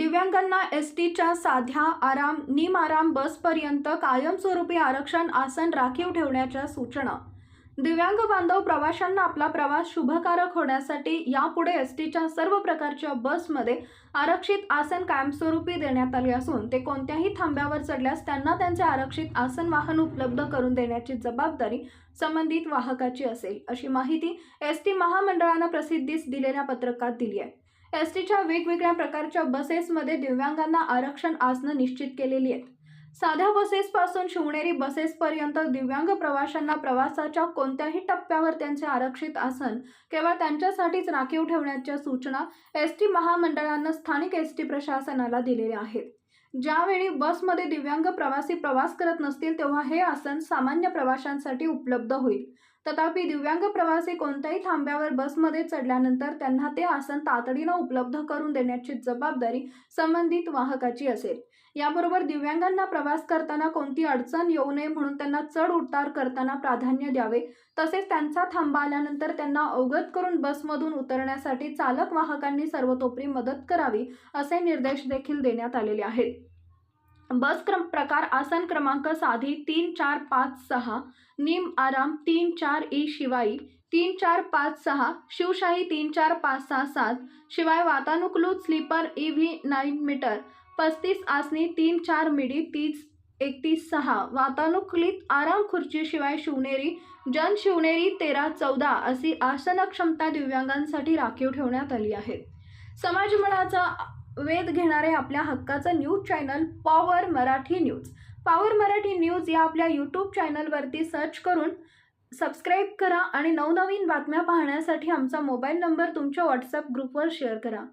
दिव्यांगांना एस टीच्या साध्या आराम निमआराम बसपर्यंत कायमस्वरूपी आरक्षण आसन राखीव ठेवण्याच्या सूचना. दिव्यांग बांधव प्रवाशांना आपला प्रवास शुभकारक होण्यासाठी यापुढे एस टीच्या सर्व प्रकारच्या बसमध्ये आरक्षित आसन कायमस्वरूपी देण्यात आले असून ते कोणत्याही थांब्यावर चढल्यास त्यांना त्यांचे आरक्षित आसन वाहन उपलब्ध करून देण्याची जबाबदारी संबंधित वाहकाची असेल अशी माहिती एस टी महामंडळानं प्रसिद्धीस दिलेल्या पत्रकात दिली आहे. एस टीच्या वेगवेगळ्या प्रकारच्या बसेसमध्ये दिव्यांगांना आरक्षण आसनं निश्चित केलेली आहेत. साध्या बसेसपासून शिवणेरी बसेसपर्यंत दिव्यांग प्रवाशांना प्रवासाच्या कोणत्याही टप्प्यावर त्यांचे आरक्षित आसन केवळ त्यांच्यासाठीच राखीव ठेवण्याच्या सूचना एस टी महामंडळानं स्थानिक एस टी प्रशासनाला दिलेल्या आहेत. ज्यावेळी बसमध्ये दिव्यांग प्रवासी प्रवास करत नसतील तेव्हा हे आसन सामान्य प्रवाशांसाठी उपलब्ध होईल. तथापि दिव्यांग प्रवासी कोणत्याही थांब्यावर बसमध्ये चढल्यानंतर त्यांना ते आसन तातडीनं उपलब्ध करून देण्याची जबाबदारी संबंधित वाहकाची असेल. याबरोबर दिव्यांगांना प्रवास करताना कोणती अडचण येऊ नये म्हणून त्यांना चढ उतार करताना प्राधान्य द्यावे. तसेच त्यांचा थांबा आल्यानंतर त्यांना अवगत करून बसमधून उतरण्यासाठी चालक वाहकांनी सर्वतोपरी मदत करावी असे निर्देश देखील देण्यात आलेले आहेत. बस क्रम प्रकार आसन क्रमांक साधी तीन चार पाच सहा निम आराम तीन चार ई शिवाई तीन चार पाच सहा शिवशाही तीन चार पाच सहा सात शिवाय वातानुकूलित sleeper E V nine meter पस्तीस आसनी तीन चार मिडी तीस एकतीस सहा वातानुकूलित आराम खुर्ची शिवाय शिवनेरी जन शिवनेरी तेरा चौदा अशी आसन क्षमता दिव्यांगांसाठी राखीव ठेवण्यात आली आहे समाजमनाचा वेध घेणारे आपल्या हक्काचं news channel power Marathi news. Power Marathi news या आपल्या यूट्यूब चॅनलवरती सर्च करून सबस्क्राईब करा आणि नवनवीन बातम्या पाहण्यासाठी आमचा मोबाईल नंबर तुमच्या व्हॉट्सअप ग्रुपवर शेअर करा.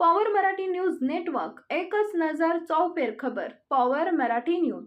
पॉवर मराठी न्यूज नेटवर्क एकच नजर चौफेर खबर पॉवर मराठी न्यूज.